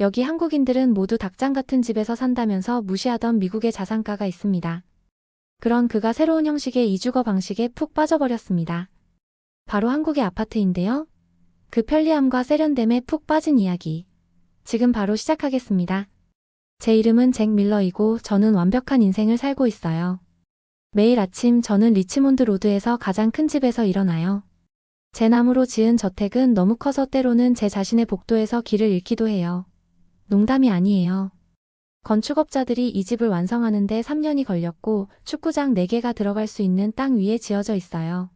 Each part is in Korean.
여기 한국인들은 모두 닭장 같은 집에서 산다면서 무시하던 미국의 자산가가 있습니다. 그런 그가 새로운 형식의 이주거 방식에 푹 빠져버렸습니다. 바로 한국의 아파트인데요. 그 편리함과 세련됨에 푹 빠진 이야기. 지금 바로 시작하겠습니다. 제 이름은 잭 밀러이고 저는 완벽한 인생을 살고 있어요. 매일 아침 저는 리치몬드 로드에서 가장 큰 집에서 일어나요. 제 나무로 지은 저택은 너무 커서 때로는 제 자신의 복도에서 길을 잃기도 해요. 농담이 아니에요. 건축업자들이 이 집을 완성하는데 3년이 걸렸고 축구장 4개가 들어갈 수 있는 땅 위에 지어져 있어요.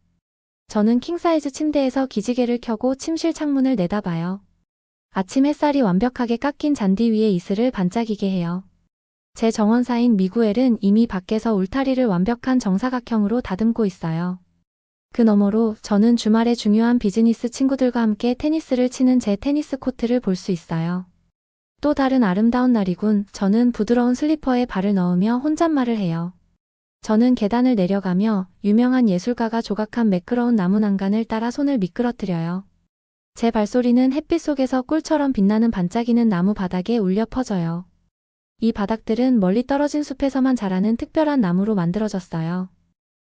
저는 킹사이즈 침대에서 기지개를 켜고 침실 창문을 내다봐요. 아침 햇살이 완벽하게 깎인 잔디 위에 이슬을 반짝이게 해요. 제 정원사인 미구엘은 이미 밖에서 울타리를 완벽한 정사각형으로 다듬고 있어요. 그 너머로 저는 주말에 중요한 비즈니스 친구들과 함께 테니스를 치는 제 테니스 코트를 볼 수 있어요. 또 다른 아름다운 날이군. 저는 부드러운 슬리퍼에 발을 넣으며 혼잣말을 해요. 저는 계단을 내려가며 유명한 예술가가 조각한 매끄러운 나무 난간을 따라 손을 미끄러뜨려요. 제 발소리는 햇빛 속에서 꿀처럼 빛나는 반짝이는 나무 바닥에 울려 퍼져요. 이 바닥들은 멀리 떨어진 숲에서만 자라는 특별한 나무로 만들어졌어요.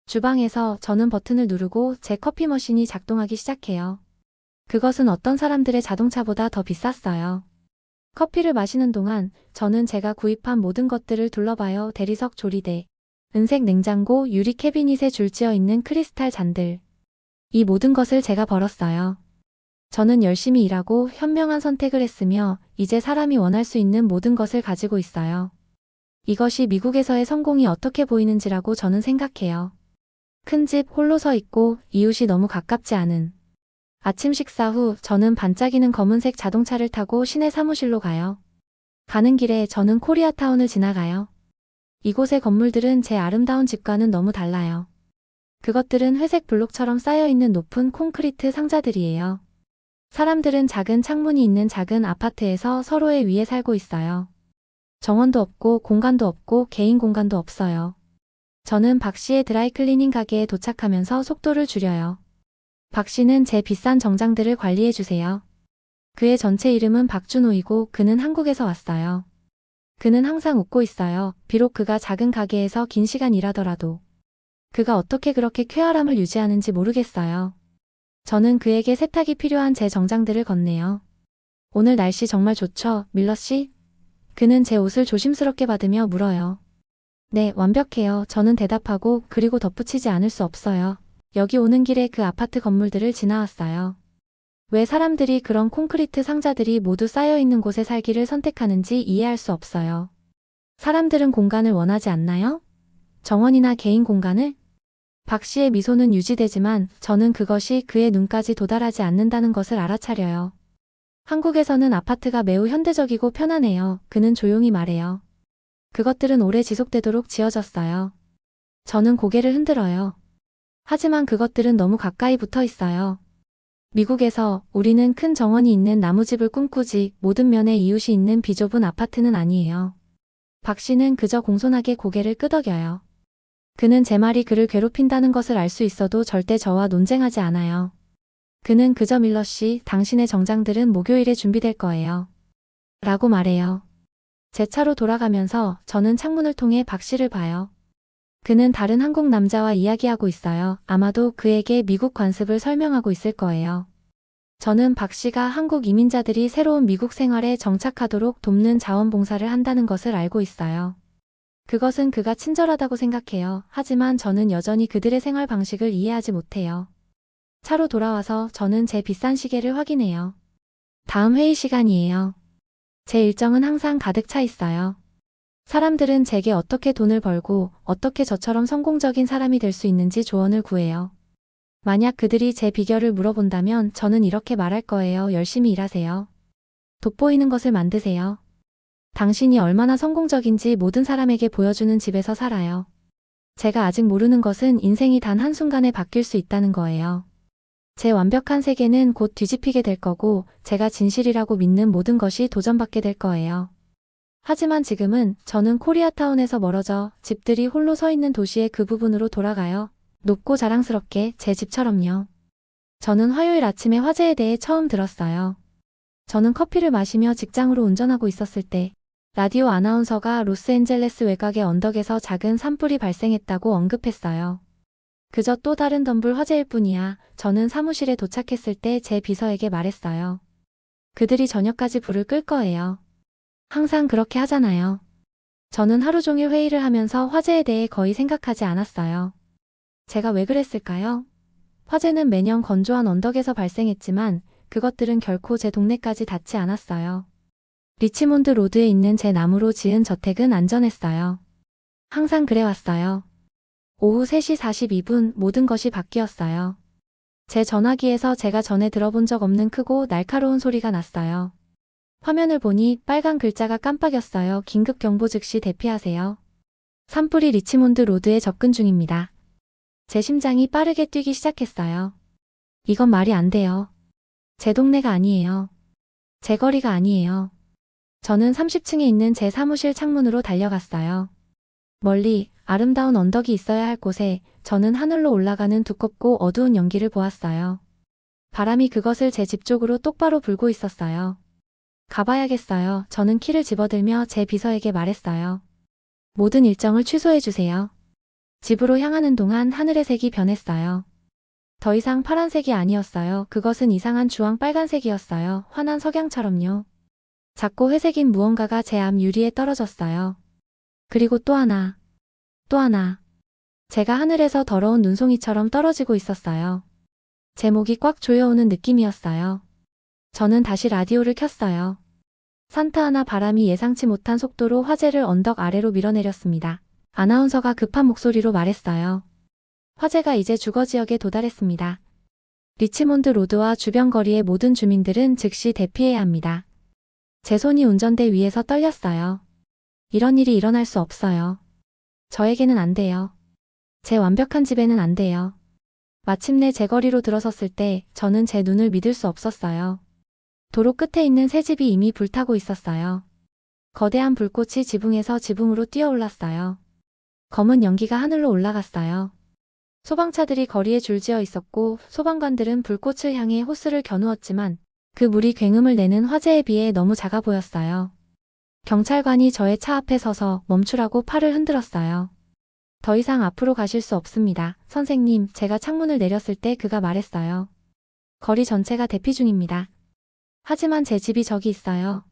주방에서 저는 버튼을 누르고 제 커피 머신이 작동하기 시작해요. 그것은 어떤 사람들의 자동차보다 더 비쌌어요. 커피를 마시는 동안 저는 제가 구입한 모든 것들을 둘러봐요. 대리석 조리대, 은색 냉장고, 유리 캐비닛에 줄지어 있는 크리스탈 잔들. 이 모든 것을 제가 벌었어요. 저는 열심히 일하고 현명한 선택을 했으며 이제 사람이 원할 수 있는 모든 것을 가지고 있어요. 이것이 미국에서의 성공이 어떻게 보이는지라고 저는 생각해요. 큰 집 홀로 서 있고 이웃이 너무 가깝지 않은. 아침 식사 후 저는 반짝이는 검은색 자동차를 타고 시내 사무실로 가요. 가는 길에 저는 코리아타운을 지나가요. 이곳의 건물들은 제 아름다운 집과는 너무 달라요. 그것들은 회색 블록처럼 쌓여있는 높은 콘크리트 상자들이에요. 사람들은 작은 창문이 있는 작은 아파트에서 서로의 위에 살고 있어요. 정원도 없고 공간도 없고 개인 공간도 없어요. 저는 박 씨의 드라이클리닝 가게에 도착하면서 속도를 줄여요. 박 씨는 제 비싼 정장들을 관리해 주세요. 그의 전체 이름은 박준호이고 그는 한국에서 왔어요. 그는 항상 웃고 있어요. 비록 그가 작은 가게에서 긴 시간 일하더라도. 그가 어떻게 그렇게 쾌활함을 유지하는지 모르겠어요. 저는 그에게 세탁이 필요한 제 정장들을 건네요. 오늘 날씨 정말 좋죠, 밀러 씨? 그는 제 옷을 조심스럽게 받으며 물어요. 네, 완벽해요. 저는 대답하고 그리고 덧붙이지 않을 수 없어요. 여기 오는 길에 그 아파트 건물들을 지나왔어요. 왜 사람들이 그런 콘크리트 상자들이 모두 쌓여 있는 곳에 살기를 선택하는지 이해할 수 없어요. 사람들은 공간을 원하지 않나요? 정원이나 개인 공간을? 박 씨의 미소는 유지되지만 저는 그것이 그의 눈까지 도달하지 않는다는 것을 알아차려요. 한국에서는 아파트가 매우 현대적이고 편안해요. 그는 조용히 말해요. 그것들은 오래 지속되도록 지어졌어요. 저는 고개를 흔들어요. 하지만 그것들은 너무 가까이 붙어 있어요. 미국에서 우리는 큰 정원이 있는 나무집을 꿈꾸지 모든 면에 이웃이 있는 비좁은 아파트는 아니에요. 박 씨는 그저 공손하게 고개를 끄덕여요. 그는 제 말이 그를 괴롭힌다는 것을 알 수 있어도 절대 저와 논쟁하지 않아요. 그는 그저 밀러 씨, 당신의 정장들은 목요일에 준비될 거예요. 라고 말해요. 제 차로 돌아가면서 저는 창문을 통해 박 씨를 봐요. 그는 다른 한국 남자와 이야기하고 있어요. 아마도 그에게 미국 관습을 설명하고 있을 거예요. 저는 박 씨가 한국 이민자들이 새로운 미국 생활에 정착하도록 돕는 자원봉사를 한다는 것을 알고 있어요. 그것은 그가 친절하다고 생각해요. 하지만 저는 여전히 그들의 생활 방식을 이해하지 못해요. 차로 돌아와서 저는 제 비싼 시계를 확인해요. 다음 회의 시간이에요. 제 일정은 항상 가득 차 있어요. 사람들은 제게 어떻게 돈을 벌고 어떻게 저처럼 성공적인 사람이 될 수 있는지 조언을 구해요. 만약 그들이 제 비결을 물어본다면 저는 이렇게 말할 거예요. 열심히 일하세요. 돋보이는 것을 만드세요. 당신이 얼마나 성공적인지 모든 사람에게 보여주는 집에서 살아요. 제가 아직 모르는 것은 인생이 단 한순간에 바뀔 수 있다는 거예요. 제 완벽한 세계는 곧 뒤집히게 될 거고 제가 진실이라고 믿는 모든 것이 도전받게 될 거예요. 하지만 지금은 저는 코리아타운에서 멀어져 집들이 홀로 서 있는 도시의 그 부분으로 돌아가요. 높고 자랑스럽게 제 집처럼요. 저는 화요일 아침에 화재에 대해 처음 들었어요. 저는 커피를 마시며 직장으로 운전하고 있었을 때 라디오 아나운서가 로스앤젤레스 외곽의 언덕에서 작은 산불이 발생했다고 언급했어요. 그저 또 다른 덤불 화재일 뿐이야. 저는 사무실에 도착했을 때 제 비서에게 말했어요. 그들이 저녁까지 불을 끌 거예요. 항상 그렇게 하잖아요. 저는 하루 종일 회의를 하면서 화재에 대해 거의 생각하지 않았어요. 제가 왜 그랬을까요? 화재는 매년 건조한 언덕에서 발생했지만 그것들은 결코 제 동네까지 닿지 않았어요. 리치몬드 로드에 있는 제 나무로 지은 저택은 안전했어요. 항상 그래왔어요. 오후 3시 42분 모든 것이 바뀌었어요. 제 전화기에서 제가 전에 들어본 적 없는 크고 날카로운 소리가 났어요. 화면을 보니 빨간 글자가 깜빡였어요. 긴급 경보 즉시 대피하세요. 산불이 리치몬드 로드에 접근 중입니다. 제 심장이 빠르게 뛰기 시작했어요. 이건 말이 안 돼요. 제 동네가 아니에요. 제 거리가 아니에요. 저는 30층에 있는 제 사무실 창문으로 달려갔어요. 멀리 아름다운 언덕이 있어야 할 곳에 저는 하늘로 올라가는 두껍고 어두운 연기를 보았어요. 바람이 그것을 제 집 쪽으로 똑바로 불고 있었어요. 가봐야겠어요. 저는 키를 집어들며 제 비서에게 말했어요. 모든 일정을 취소해주세요. 집으로 향하는 동안 하늘의 색이 변했어요. 더 이상 파란색이 아니었어요. 그것은 이상한 주황 빨간색이었어요. 환한 석양처럼요. 작고 회색인 무언가가 제 앞 유리에 떨어졌어요. 그리고 또 하나, 또 하나. 제가 하늘에서 더러운 눈송이처럼 떨어지고 있었어요. 제 목이 꽉 조여오는 느낌이었어요. 저는 다시 라디오를 켰어요. 산타하나 바람이 예상치 못한 속도로 화재를 언덕 아래로 밀어내렸습니다. 아나운서가 급한 목소리로 말했어요. 화재가 이제 주거 지역에 도달했습니다. 리치몬드 로드와 주변 거리의 모든 주민들은 즉시 대피해야 합니다. 제 손이 운전대 위에서 떨렸어요. 이런 일이 일어날 수 없어요. 저에게는 안 돼요. 제 완벽한 집에는 안 돼요. 마침내 제 거리로 들어섰을 때 저는 제 눈을 믿을 수 없었어요. 도로 끝에 있는 새 집이 이미 불타고 있었어요. 거대한 불꽃이 지붕에서 지붕으로 뛰어올랐어요. 검은 연기가 하늘로 올라갔어요. 소방차들이 거리에 줄지어 있었고 소방관들은 불꽃을 향해 호스를 겨누었지만 그 물이 굉음을 내는 화재에 비해 너무 작아 보였어요. 경찰관이 저의 차 앞에 서서 멈추라고 팔을 흔들었어요. 더 이상 앞으로 가실 수 없습니다. 선생님, 제가 창문을 내렸을 때 그가 말했어요. 거리 전체가 대피 중입니다. 하지만 제 집이 저기 있어요.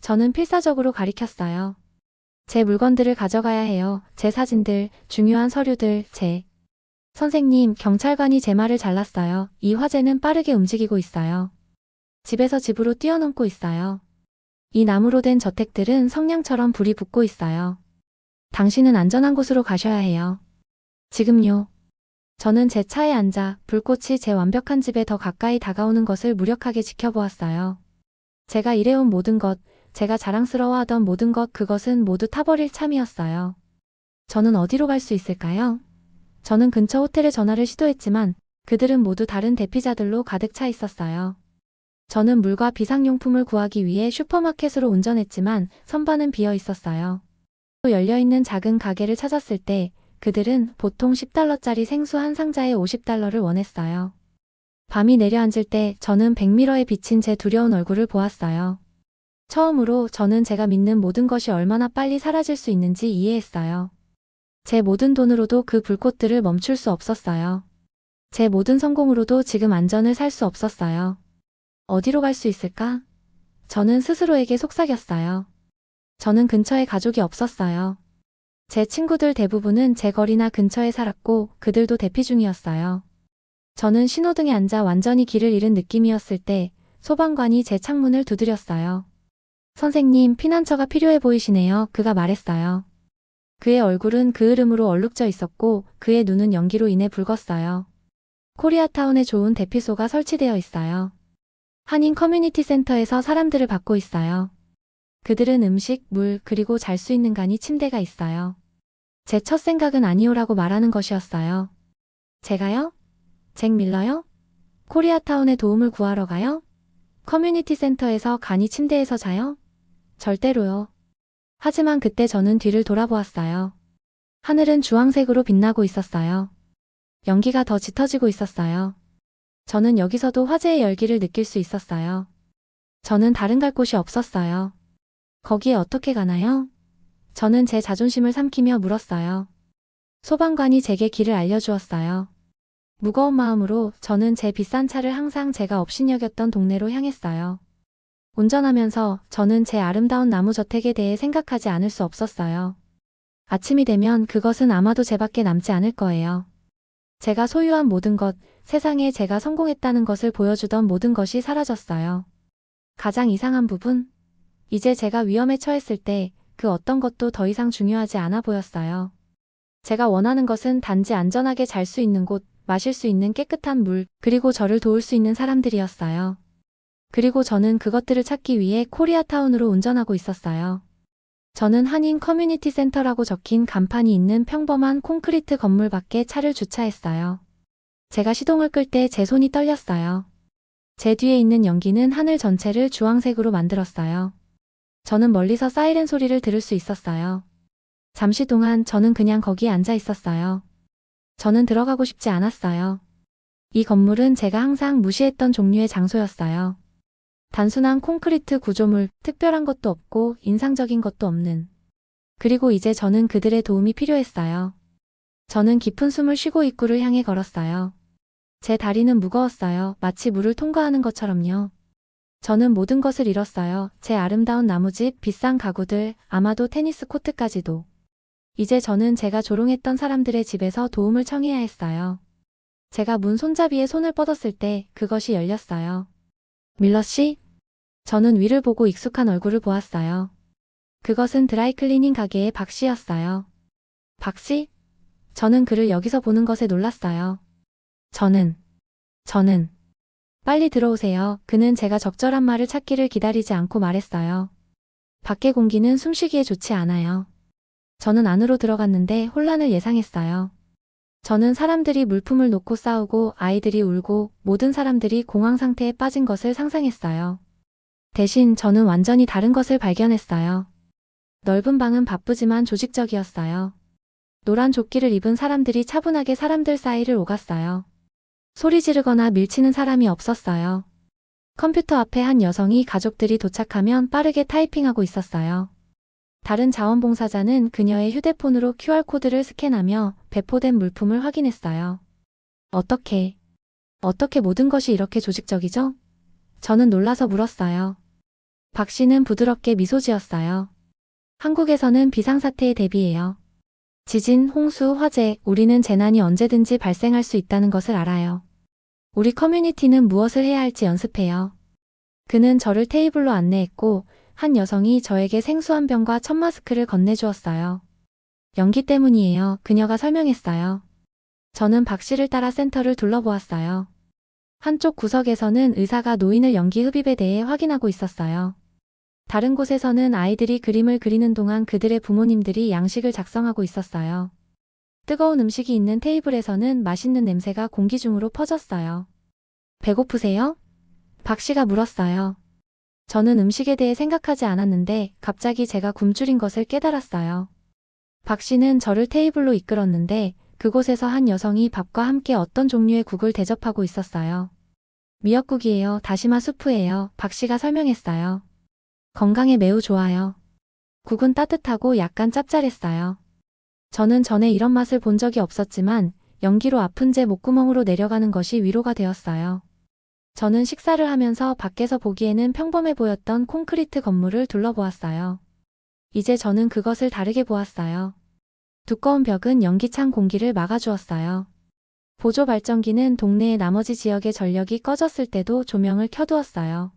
저는 필사적으로 가리켰어요. 제 물건들을 가져가야 해요. 제 사진들, 중요한 서류들, 제. 선생님, 경찰관이 제 말을 잘랐어요. 이 화재는 빠르게 움직이고 있어요. 집에서 집으로 뛰어넘고 있어요. 이 나무로 된 저택들은 성냥처럼 불이 붙고 있어요. 당신은 안전한 곳으로 가셔야 해요. 지금요. 저는 제 차에 앉아 불꽃이 제 완벽한 집에 더 가까이 다가오는 것을 무력하게 지켜보았어요. 제가 일해온 모든 것, 제가 자랑스러워하던 모든 것, 그것은 모두 타버릴 참이었어요. 저는 어디로 갈 수 있을까요? 저는 근처 호텔에 전화를 시도했지만 그들은 모두 다른 대피자들로 가득 차 있었어요. 저는 물과 비상용품을 구하기 위해 슈퍼마켓으로 운전했지만 선반은 비어 있었어요. 또 열려있는 작은 가게를 찾았을 때 그들은 보통 10달러짜리 생수 한 상자에 50달러를 원했어요. 밤이 내려앉을 때 저는 백미러에 비친 제 두려운 얼굴을 보았어요. 처음으로 저는 제가 믿는 모든 것이 얼마나 빨리 사라질 수 있는지 이해했어요. 제 모든 돈으로도 그 불꽃들을 멈출 수 없었어요. 제 모든 성공으로도 지금 안전을 살 수 없었어요. 어디로 갈 수 있을까? 저는 스스로에게 속삭였어요. 저는 근처에 가족이 없었어요. 제 친구들 대부분은 제 거리나 근처에 살았고 그들도 대피 중이었어요. 저는 신호등에 앉아 완전히 길을 잃은 느낌이었을 때 소방관이 제 창문을 두드렸어요. 선생님, 피난처가 필요해 보이시네요. 그가 말했어요. 그의 얼굴은 그을음으로 얼룩져 있었고 그의 눈은 연기로 인해 붉었어요. 코리아타운에 좋은 대피소가 설치되어 있어요. 한인 커뮤니티 센터에서 사람들을 받고 있어요. 그들은 음식, 물, 그리고 잘 수 있는 간이 침대가 있어요. 제 첫 생각은 아니오라고 말하는 것이었어요. 제가요? 잭 밀러요? 코리아타운에 도움을 구하러 가요? 커뮤니티 센터에서 간이 침대에서 자요? 절대로요. 하지만 그때 저는 뒤를 돌아보았어요. 하늘은 주황색으로 빛나고 있었어요. 연기가 더 짙어지고 있었어요. 저는 여기서도 화재의 열기를 느낄 수 있었어요. 저는 다른 갈 곳이 없었어요. 거기에 어떻게 가나요? 저는 제 자존심을 삼키며 물었어요. 소방관이 제게 길을 알려주었어요. 무거운 마음으로 저는 제 비싼 차를 항상 제가 업신여겼던 동네로 향했어요. 운전하면서 저는 제 아름다운 나무 저택에 대해 생각하지 않을 수 없었어요. 아침이 되면 그것은 아마도 제 밖에 남지 않을 거예요. 제가 소유한 모든 것, 세상에 제가 성공했다는 것을 보여주던 모든 것이 사라졌어요. 가장 이상한 부분? 이제 제가 위험에 처했을 때 그 어떤 것도 더 이상 중요하지 않아 보였어요. 제가 원하는 것은 단지 안전하게 잘 수 있는 곳, 마실 수 있는 깨끗한 물, 그리고 저를 도울 수 있는 사람들이었어요. 그리고 저는 그것들을 찾기 위해 코리아타운으로 운전하고 있었어요. 저는 한인 커뮤니티 센터라고 적힌 간판이 있는 평범한 콘크리트 건물 밖에 차를 주차했어요. 제가 시동을 끌 때 제 손이 떨렸어요. 제 뒤에 있는 연기는 하늘 전체를 주황색으로 만들었어요. 저는 멀리서 사이렌 소리를 들을 수 있었어요. 잠시 동안 저는 그냥 거기에 앉아 있었어요. 저는 들어가고 싶지 않았어요. 이 건물은 제가 항상 무시했던 종류의 장소였어요. 단순한 콘크리트 구조물, 특별한 것도 없고 인상적인 것도 없는. 그리고 이제 저는 그들의 도움이 필요했어요. 저는 깊은 숨을 쉬고 입구를 향해 걸었어요. 제 다리는 무거웠어요. 마치 물을 통과하는 것처럼요. 저는 모든 것을 잃었어요. 제 아름다운 나무집, 비싼 가구들, 아마도 테니스 코트까지도. 이제 저는 제가 조롱했던 사람들의 집에서 도움을 청해야 했어요. 제가 문 손잡이에 손을 뻗었을 때 그것이 열렸어요. 밀러 씨? 저는 위를 보고 익숙한 얼굴을 보았어요. 그것은 드라이클리닝 가게의 박 씨였어요. 박 씨? 저는 그를 여기서 보는 것에 놀랐어요. 저는, 저는, 빨리 들어오세요. 그는 제가 적절한 말을 찾기를 기다리지 않고 말했어요. 밖의 공기는 숨쉬기에 좋지 않아요. 저는 안으로 들어갔는데 혼란을 예상했어요. 저는 사람들이 물품을 놓고 싸우고 아이들이 울고 모든 사람들이 공황 상태에 빠진 것을 상상했어요. 대신 저는 완전히 다른 것을 발견했어요. 넓은 방은 바쁘지만 조직적이었어요. 노란 조끼를 입은 사람들이 차분하게 사람들 사이를 오갔어요. 소리 지르거나 밀치는 사람이 없었어요. 컴퓨터 앞에 한 여성이 가족들이 도착하면 빠르게 타이핑하고 있었어요. 다른 자원봉사자는 그녀의 휴대폰으로 QR코드를 스캔하며 배포된 물품을 확인했어요. 어떻게, 어떻게 모든 것이 이렇게 조직적이죠? 저는 놀라서 물었어요. 박 씨는 부드럽게 미소 지었어요. 한국에서는 비상사태에 대비해요. 지진, 홍수, 화재, 우리는 재난이 언제든지 발생할 수 있다는 것을 알아요. 우리 커뮤니티는 무엇을 해야 할지 연습해요. 그는 저를 테이블로 안내했고, 한 여성이 저에게 생수 한 병과 첫 마스크를 건네주었어요. 연기 때문이에요. 그녀가 설명했어요. 저는 박 씨를 따라 센터를 둘러보았어요. 한쪽 구석에서는 의사가 노인을 연기 흡입에 대해 확인하고 있었어요. 다른 곳에서는 아이들이 그림을 그리는 동안 그들의 부모님들이 양식을 작성하고 있었어요. 뜨거운 음식이 있는 테이블에서는 맛있는 냄새가 공기 중으로 퍼졌어요. 배고프세요? 박 씨가 물었어요. 저는 음식에 대해 생각하지 않았는데 갑자기 제가 굶주린 것을 깨달았어요. 박 씨는 저를 테이블로 이끌었는데 그곳에서 한 여성이 밥과 함께 어떤 종류의 국을 대접하고 있었어요. 미역국이에요. 다시마 수프예요. 박 씨가 설명했어요. 건강에 매우 좋아요. 국은 따뜻하고 약간 짭짤했어요. 저는 전에 이런 맛을 본 적이 없었지만 연기로 아픈 제 목구멍으로 내려가는 것이 위로가 되었어요. 저는 식사를 하면서 밖에서 보기에는 평범해 보였던 콘크리트 건물을 둘러보았어요. 이제 저는 그것을 다르게 보았어요. 두꺼운 벽은 연기찬 공기를 막아주었어요. 보조 발전기는 동네의 나머지 지역의 전력이 꺼졌을 때도 조명을 켜두었어요.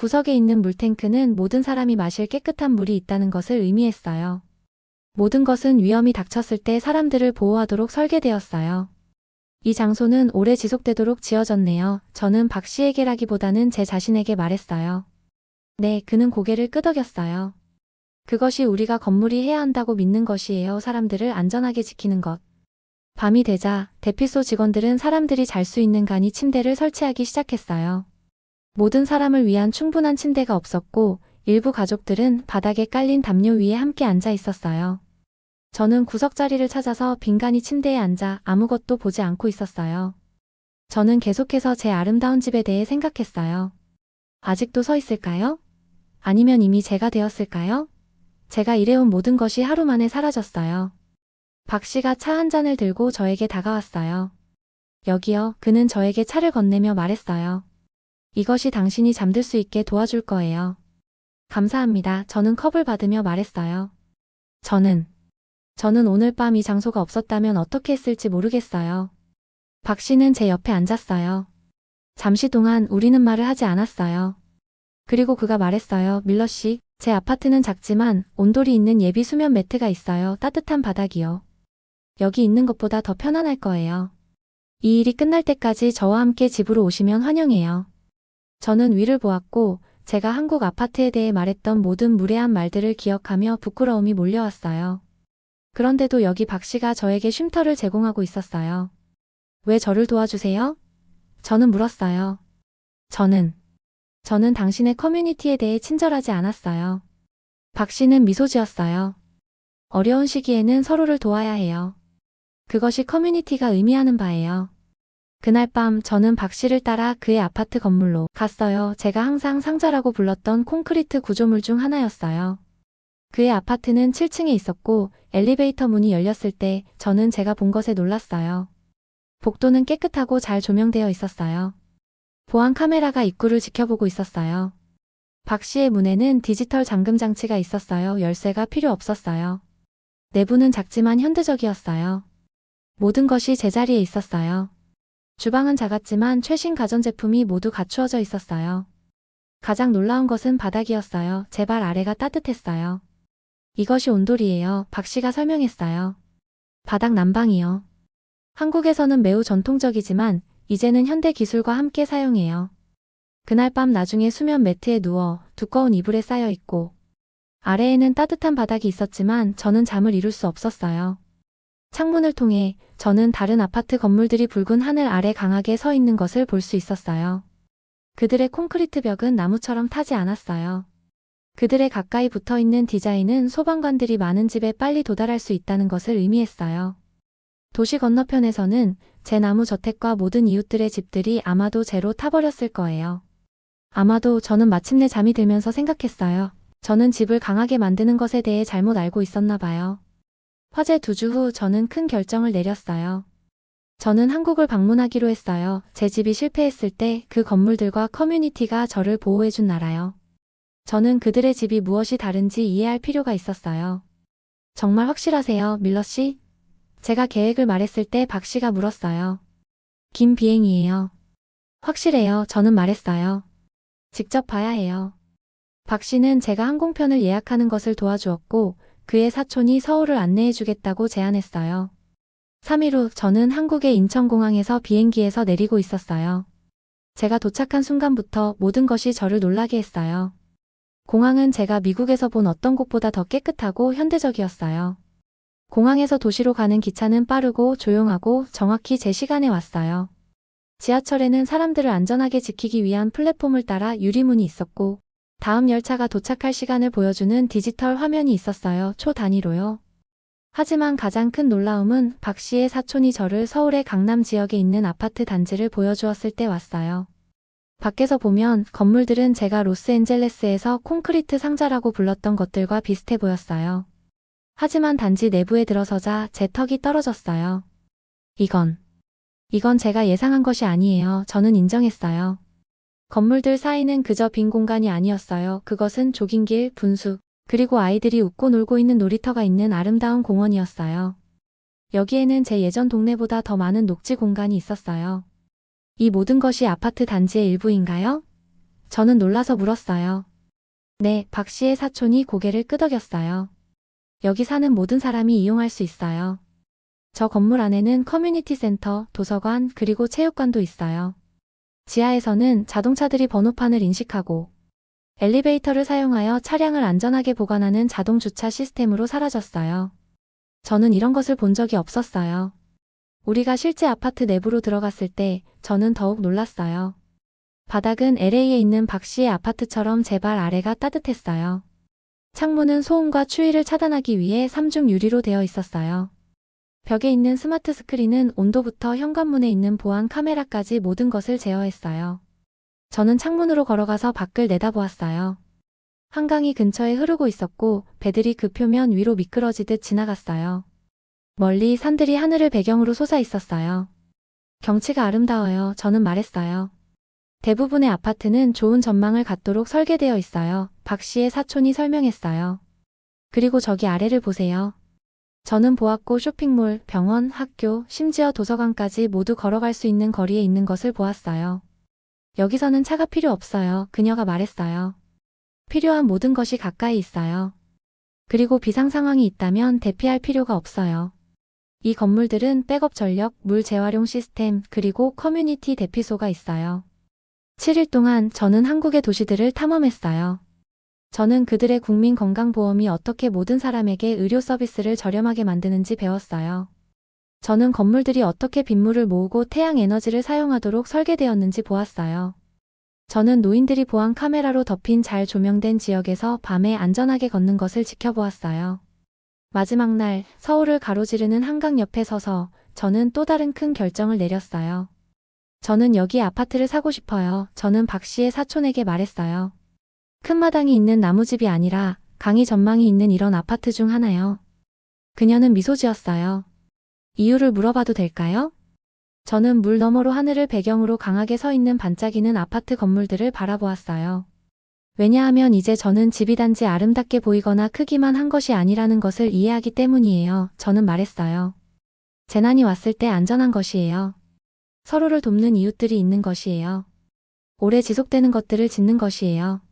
구석에 있는 물탱크는 모든 사람이 마실 깨끗한 물이 있다는 것을 의미했어요. 모든 것은 위험이 닥쳤을 때 사람들을 보호하도록 설계되었어요. 이 장소는 오래 지속되도록 지어졌네요. 저는 박 씨에게라기보다는 제 자신에게 말했어요. 네, 그는 고개를 끄덕였어요. 그것이 우리가 건물이 해야 한다고 믿는 것이에요. 사람들을 안전하게 지키는 것. 밤이 되자 대피소 직원들은 사람들이 잘 수 있는 간이 침대를 설치하기 시작했어요. 모든 사람을 위한 충분한 침대가 없었고 일부 가족들은 바닥에 깔린 담요 위에 함께 앉아 있었어요. 저는 구석자리를 찾아서 빈간이 침대에 앉아 아무것도 보지 않고 있었어요. 저는 계속해서 제 아름다운 집에 대해 생각했어요. 아직도 서 있을까요? 아니면 이미 제가 되었을까요? 제가 일해온 모든 것이 하루 만에 사라졌어요. 박 씨가 차 한 잔을 들고 저에게 다가왔어요. 여기요, 그는 저에게 차를 건네며 말했어요. 이것이 당신이 잠들 수 있게 도와줄 거예요. 감사합니다. 저는 컵을 받으며 말했어요. 저는, 저는 오늘 밤 이 장소가 없었다면 어떻게 했을지 모르겠어요. 박 씨는 제 옆에 앉았어요. 잠시 동안 우리는 말을 하지 않았어요. 그리고 그가 말했어요. 밀러 씨, 제 아파트는 작지만 온돌이 있는 예비 수면 매트가 있어요. 따뜻한 바닥이요. 여기 있는 것보다 더 편안할 거예요. 이 일이 끝날 때까지 저와 함께 집으로 오시면 환영해요. 저는 위를 보았고 제가 한국 아파트에 대해 말했던 모든 무례한 말들을 기억하며 부끄러움이 몰려왔어요. 그런데도 여기 박 씨가 저에게 쉼터를 제공하고 있었어요. 왜 저를 도와주세요? 저는 물었어요. 저는, 저는 당신의 커뮤니티에 대해 친절하지 않았어요. 박 씨는 미소 지었어요. 어려운 시기에는 서로를 도와야 해요. 그것이 커뮤니티가 의미하는 바예요. 그날 밤 저는 박 씨를 따라 그의 아파트 건물로 갔어요. 제가 항상 상자라고 불렀던 콘크리트 구조물 중 하나였어요. 그의 아파트는 7층에 있었고 엘리베이터 문이 열렸을 때 저는 제가 본 것에 놀랐어요. 복도는 깨끗하고 잘 조명되어 있었어요. 보안 카메라가 입구를 지켜보고 있었어요. 박 씨의 문에는 디지털 잠금 장치가 있었어요. 열쇠가 필요 없었어요. 내부는 작지만 현대적이었어요. 모든 것이 제자리에 있었어요. 주방은 작았지만 최신 가전제품이 모두 갖추어져 있었어요. 가장 놀라운 것은 바닥이었어요. 제발 아래가 따뜻했어요. 이것이 온돌이에요. 박 씨가 설명했어요. 바닥 난방이요. 한국에서는 매우 전통적이지만 이제는 현대 기술과 함께 사용해요. 그날 밤 나중에 수면 매트에 누워 두꺼운 이불에 쌓여 있고 아래에는 따뜻한 바닥이 있었지만 저는 잠을 이룰 수 없었어요. 창문을 통해 저는 다른 아파트 건물들이 붉은 하늘 아래 강하게 서 있는 것을 볼 수 있었어요. 그들의 콘크리트 벽은 나무처럼 타지 않았어요. 그들의 가까이 붙어 있는 디자인은 소방관들이 많은 집에 빨리 도달할 수 있다는 것을 의미했어요. 도시 건너편에서는 제 나무 저택과 모든 이웃들의 집들이 아마도 제로 타버렸을 거예요. 아마도 저는 마침내 잠이 들면서 생각했어요. 저는 집을 강하게 만드는 것에 대해 잘못 알고 있었나 봐요. 화재 두 주 후 저는 큰 결정을 내렸어요. 저는 한국을 방문하기로 했어요. 제 집이 실패했을 때 그 건물들과 커뮤니티가 저를 보호해준 나라요. 저는 그들의 집이 무엇이 다른지 이해할 필요가 있었어요. 정말 확실하세요, 밀러 씨? 제가 계획을 말했을 때 박 씨가 물었어요. 긴 비행이에요. 확실해요. 저는 말했어요. 직접 봐야 해요. 박 씨는 제가 항공편을 예약하는 것을 도와주었고 그의 사촌이 서울을 안내해 주겠다고 제안했어요. 3일 후 저는 한국의 인천공항에서 비행기에서 내리고 있었어요. 제가 도착한 순간부터 모든 것이 저를 놀라게 했어요. 공항은 제가 미국에서 본 어떤 곳보다 더 깨끗하고 현대적이었어요. 공항에서 도시로 가는 기차는 빠르고 조용하고 정확히 제 시간에 왔어요. 지하철에는 사람들을 안전하게 지키기 위한 플랫폼을 따라 유리문이 있었고, 다음 열차가 도착할 시간을 보여주는 디지털 화면이 있었어요. 초 단위로요. 하지만 가장 큰 놀라움은 박 씨의 사촌이 저를 서울의 강남 지역에 있는 아파트 단지를 보여주었을 때 왔어요. 밖에서 보면 건물들은 제가 로스앤젤레스에서 콘크리트 상자라고 불렀던 것들과 비슷해 보였어요. 하지만 단지 내부에 들어서자 제 턱이 떨어졌어요. 이건, 이건 제가 예상한 것이 아니에요. 저는 인정했어요. 건물들 사이는 그저 빈 공간이 아니었어요. 그것은 조깅길, 분수, 그리고 아이들이 웃고 놀고 있는 놀이터가 있는 아름다운 공원이었어요. 여기에는 제 예전 동네보다 더 많은 녹지 공간이 있었어요. 이 모든 것이 아파트 단지의 일부인가요? 저는 놀라서 물었어요. 네, 박 씨의 사촌이 고개를 끄덕였어요. 여기 사는 모든 사람이 이용할 수 있어요. 저 건물 안에는 커뮤니티 센터, 도서관, 그리고 체육관도 있어요. 지하에서는 자동차들이 번호판을 인식하고 엘리베이터를 사용하여 차량을 안전하게 보관하는 자동 주차 시스템으로 사라졌어요. 저는 이런 것을 본 적이 없었어요. 우리가 실제 아파트 내부로 들어갔을 때 저는 더욱 놀랐어요. 바닥은 LA에 있는 박 씨의 아파트처럼 제발 아래가 따뜻했어요. 창문은 소음과 추위를 차단하기 위해 삼중 유리로 되어 있었어요. 벽에 있는 스마트 스크린은 온도부터 현관문에 있는 보안 카메라까지 모든 것을 제어했어요. 저는 창문으로 걸어가서 밖을 내다보았어요. 한강이 근처에 흐르고 있었고 배들이 그 표면 위로 미끄러지듯 지나갔어요. 멀리 산들이 하늘을 배경으로 솟아 있었어요. 경치가 아름다워요. 저는 말했어요. 대부분의 아파트는 좋은 전망을 갖도록 설계되어 있어요. 박 씨의 사촌이 설명했어요. 그리고 저기 아래를 보세요. 저는 보았고 쇼핑몰, 병원, 학교, 심지어 도서관까지 모두 걸어갈 수 있는 거리에 있는 것을 보았어요. 여기서는 차가 필요 없어요. 그녀가 말했어요. 필요한 모든 것이 가까이 있어요. 그리고 비상 상황이 있다면 대피할 필요가 없어요. 이 건물들은 백업 전력, 물 재활용 시스템, 그리고 커뮤니티 대피소가 있어요. 7일 동안 저는 한국의 도시들을 탐험했어요. 저는 그들의 국민 건강보험이 어떻게 모든 사람에게 의료 서비스를 저렴하게 만드는지 배웠어요. 저는 건물들이 어떻게 빗물을 모으고 태양 에너지를 사용하도록 설계되었는지 보았어요. 저는 노인들이 보안 카메라로 덮인 잘 조명된 지역에서 밤에 안전하게 걷는 것을 지켜보았어요. 마지막 날 서울을 가로지르는 한강 옆에 서서 저는 또 다른 큰 결정을 내렸어요. 저는 여기 아파트를 사고 싶어요. 저는 박 씨의 사촌에게 말했어요. 큰 마당이 있는 나무집이 아니라 강이 전망이 있는 이런 아파트 중 하나요. 그녀는 미소 지었어요. 이유를 물어봐도 될까요? 저는 물 너머로 하늘을 배경으로 강하게 서 있는 반짝이는 아파트 건물들을 바라보았어요. 왜냐하면 이제 저는 집이 단지 아름답게 보이거나 크기만 한 것이 아니라는 것을 이해하기 때문이에요. 저는 말했어요. 재난이 왔을 때 안전한 것이에요. 서로를 돕는 이웃들이 있는 것이에요. 오래 지속되는 것들을 짓는 것이에요.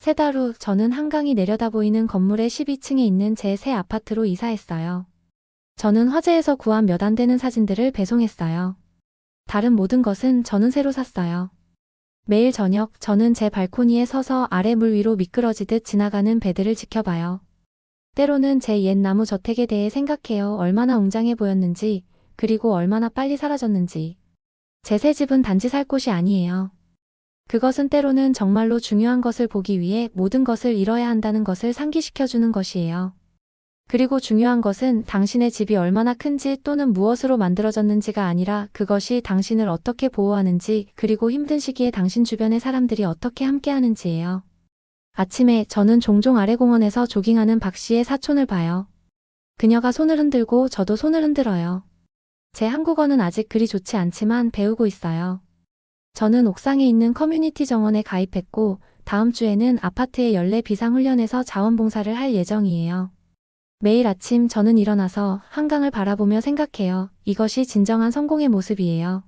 세 달 후 저는 한강이 내려다 보이는 건물의 12층에 있는 제 새 아파트로 이사했어요. 저는 화재에서 구한 몇 안 되는 사진들을 배송했어요. 다른 모든 것은 저는 새로 샀어요. 매일 저녁 저는 제 발코니에 서서 아래 물 위로 미끄러지듯 지나가는 배들을 지켜봐요. 때로는 제 옛 나무 저택에 대해 생각해요. 얼마나 웅장해 보였는지, 그리고 얼마나 빨리 사라졌는지. 제 새 집은 단지 살 곳이 아니에요. 그것은 때로는 정말로 중요한 것을 보기 위해 모든 것을 잃어야 한다는 것을 상기시켜주는 것이에요. 그리고 중요한 것은 당신의 집이 얼마나 큰지 또는 무엇으로 만들어졌는지가 아니라 그것이 당신을 어떻게 보호하는지 그리고 힘든 시기에 당신 주변의 사람들이 어떻게 함께하는지예요. 아침에 저는 종종 아래 공원에서 조깅하는 박 씨의 사촌을 봐요. 그녀가 손을 흔들고 저도 손을 흔들어요. 제 한국어는 아직 그리 좋지 않지만 배우고 있어요. 저는 옥상에 있는 커뮤니티 정원에 가입했고 다음 주에는 아파트의 연례 비상훈련에서 자원봉사를 할 예정이에요. 매일 아침 저는 일어나서 한강을 바라보며 생각해요. 이것이 진정한 성공의 모습이에요.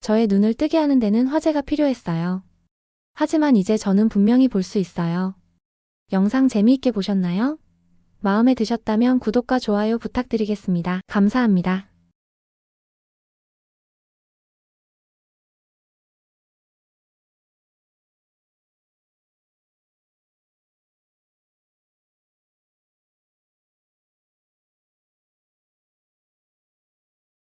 저의 눈을 뜨게 하는 데는 화제가 필요했어요. 하지만 이제 저는 분명히 볼 수 있어요. 영상 재미있게 보셨나요? 마음에 드셨다면 구독과 좋아요 부탁드리겠습니다. 감사합니다.